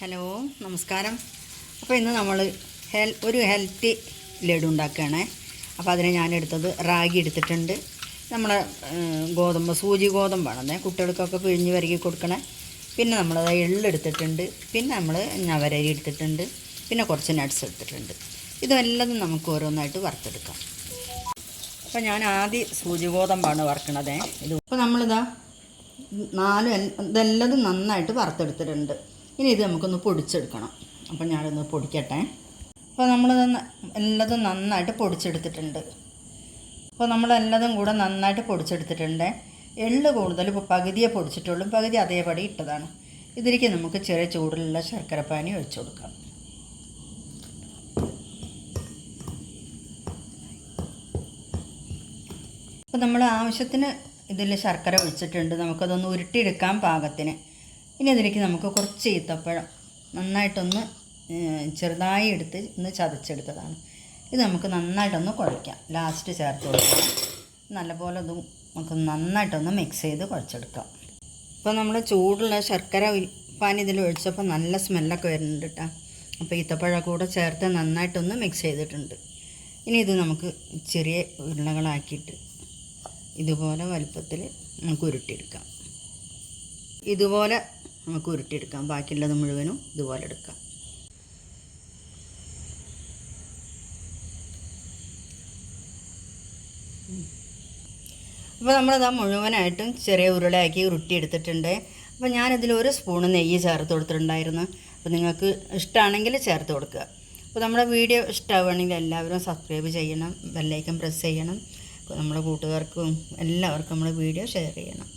Hello നമസ്കാരം. അപ്പോൾ ഇന്ന് നമ്മൾ ഹെൽ ഒരു ഹെൽത്തി ലഡു ഉണ്ടാക്കുകയാണേ. അപ്പോൾ അതിന് ഞാൻ എടുത്തത് റാഗി എടുത്തിട്ടുണ്ട്. നമ്മൾ ഗോതമ്പ് സൂചി ഗോതമ്പാണേ കുട്ടികൾക്കൊക്കെ പിഴിഞ്ഞ് വരകി കൊടുക്കണേ. പിന്നെ നമ്മൾ എള്ളെടുത്തിട്ടുണ്ട് പിന്നെ നമ്മൾ നവരരി എടുത്തിട്ടുണ്ട്. പിന്നെ കുറച്ച് നട്ട്സ് എടുത്തിട്ടുണ്ട്. ഇതെല്ലാം നമുക്ക് ഓരോന്നായിട്ട് വറുത്തെടുക്കാം. അപ്പോൾ ഞാൻ ആദ്യം സൂചി ഗോതമ്പാണ് വറുക്കണതേ. ഇത് അപ്പോൾ നമ്മളിതാ നാലും ഇതെല്ലാം നന്നായിട്ട് വറുത്തെടുത്തിട്ടുണ്ട്. ഇനി ഇത് നമുക്കൊന്ന് പൊടിച്ചെടുക്കണം. അപ്പോൾ ഞാനൊന്ന് പൊടിക്കട്ടെ. അപ്പോൾ നമ്മൾ എല്ലാതും നന്നായിട്ട് പൊടിച്ചെടുത്തിട്ടുണ്ട്. അപ്പോൾ നമ്മൾ എല്ലാതും കൂടെ നന്നായിട്ട് പൊടിച്ചെടുത്തിട്ടുണ്ട്. എള്ള് കൂടുതൽ ഇപ്പോൾ പകുതിയെ പൊടിച്ചിട്ടുള്ളൂ. പകുതി അതേപടി ഇട്ടതാണ്. ഇതിലേക്ക് നമുക്ക് ചെറിയ ചൂടിലുള്ള ശർക്കരപ്പാനി ഒഴിച്ചു കൊടുക്കാം. അപ്പോൾ നമ്മൾ ആവശ്യത്തിന് ഇതിൽ ശർക്കര ഒഴിച്ചിട്ടുണ്ട്. നമുക്കതൊന്ന് ഉരുട്ടിയെടുക്കാൻ പാകത്തിന്. ഇനി അതിലേക്ക് നമുക്ക് കുറച്ച് ഈത്തപ്പഴം നന്നായിട്ടൊന്ന് ചെറുതായി എടുത്ത് ഒന്ന് ചതച്ചെടുത്തതാണ്. ഇത് നമുക്ക് നന്നായിട്ടൊന്ന് കുഴയ്ക്കാം. ലാസ്റ്റ് ചേർത്ത് കൊടുക്കാം നല്ലപോലെ ഇത് നമുക്ക് നന്നായിട്ടൊന്ന് മിക്സ് ചെയ്ത് കുഴച്ചെടുക്കാം. ഇപ്പോൾ നമ്മൾ ചൂടുള്ള ശർക്കര പാനി ഇതിൽ ഒഴിച്ചപ്പോൾ നല്ല സ്മെല്ലൊക്കെ വരുന്നുണ്ട് കേട്ടോ അപ്പോൾ ഈത്തപ്പഴം കൂടെ ചേർത്ത് നന്നായിട്ടൊന്ന് മിക്സ് ചെയ്തിട്ടുണ്ട്. ഇനി ഇത് നമുക്ക് ചെറിയ ഉരുളകളാക്കിയിട്ട് ഇതുപോലെ വലുപ്പത്തിൽ നമുക്ക് ഉരുട്ടിയെടുക്കാം. ഇതുപോലെ നമുക്ക് ഉരുട്ടിയെടുക്കാം. ബാക്കിയുള്ളത് മുഴുവനും ഇതുപോലെ എടുക്കാം. അപ്പോൾ നമ്മളിതാ മുഴുവനായിട്ടും ചെറിയ ഉരുളയാക്കി ഉരുട്ടിയെടുത്തിട്ടുണ്ട്. അപ്പോൾ ഞാനതിൽ ഒരു സ്പൂണ് നെയ്യ് ചേർത്ത് കൊടുത്തിട്ടുണ്ടായിരുന്നു. അപ്പോൾ നിങ്ങൾക്ക് ഇഷ്ടമാണെങ്കിൽ ചേർത്ത് കൊടുക്കുക. അപ്പോൾ നമ്മുടെ വീഡിയോ ഇഷ്ടമാവുകയാണെങ്കിൽ എല്ലാവരും സബ്സ്ക്രൈബ് ചെയ്യണം ബെല്ലൈക്കൻ പ്രസ് ചെയ്യണം. നമ്മുടെ കൂട്ടുകാർക്കും എല്ലാവർക്കും നമ്മുടെ വീഡിയോ ഷെയർ ചെയ്യണം.